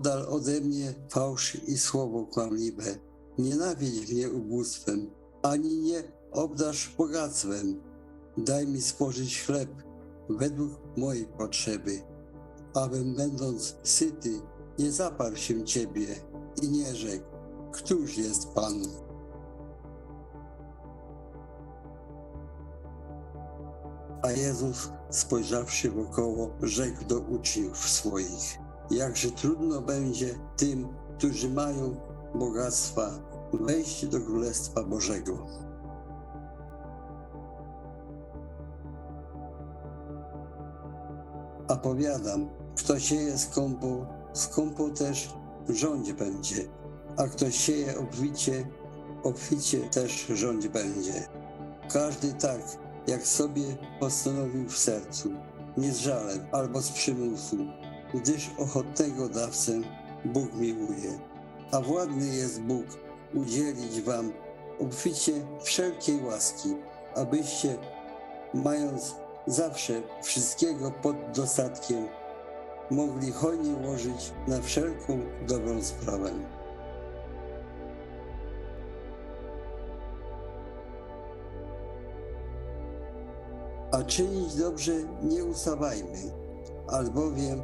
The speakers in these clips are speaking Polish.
Oddal ode mnie fałsz i słowo kłamliwe. Nienawidź mnie ubóstwem, ani nie obdasz bogactwem. Daj mi spożyć chleb według mojej potrzeby, abym będąc syty nie zaparł się Ciebie i nie rzekł, któż jest Pan. A Jezus, spojrzawszy wokoło, rzekł do uczniów swoich: Jakże trudno będzie tym, którzy mają bogactwa, wejść do Królestwa Bożego. A powiadam, kto sieje skąpą, skąpą też rządź będzie, a kto sieje obficie, obficie też rządź będzie. Każdy tak, jak sobie postanowił w sercu, nie z żalem albo z przymusu, gdyż ochotnego dawcę Bóg miłuje. A władny jest Bóg udzielić wam obficie wszelkiej łaski, abyście, mając zawsze wszystkiego pod dostatkiem, mogli hojnie łożyć na wszelką dobrą sprawę. A czynić dobrze nie ustawajmy, albowiem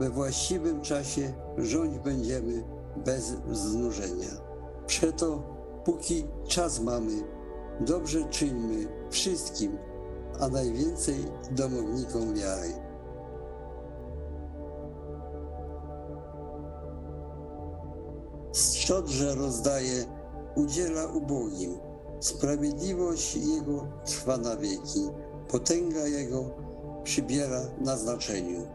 we właściwym czasie rządź będziemy bez znużenia. Przeto, póki czas mamy, dobrze czyńmy wszystkim, a najwięcej domownikom wiary. Szczodrze rozdaje, udziela ubogim. Sprawiedliwość Jego trwa na wieki, potęga Jego przybiera na znaczeniu.